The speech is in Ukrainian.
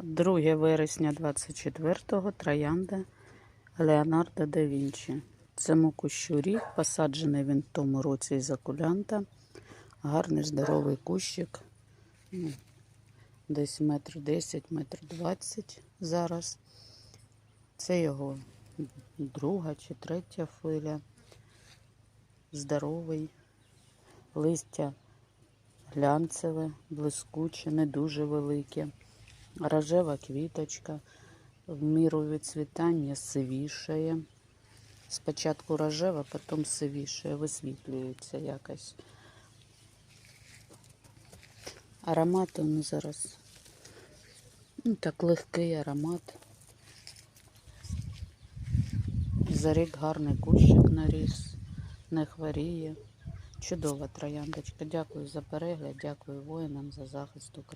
2 вересня 24-го троянда Леонардо да Вінчі. Цьому кущу рік, посаджений він в тому році із окулянта. Гарний здоровий кущик. Ну, десь метр 10, метр 20 зараз. Це його друга чи третя хвиля. Здоровий. Листя глянцеве, блискуче, не дуже велике. Рожева квіточка, в міру відцвітання сивішає. Спочатку рожева, потім сивішає, висвітлюється якось. Аромат він зараз. Ну, так легкий аромат. За рік гарний кущик наріс, не хворіє. Чудова трояндочка. Дякую за перегляд, дякую воїнам за захист України.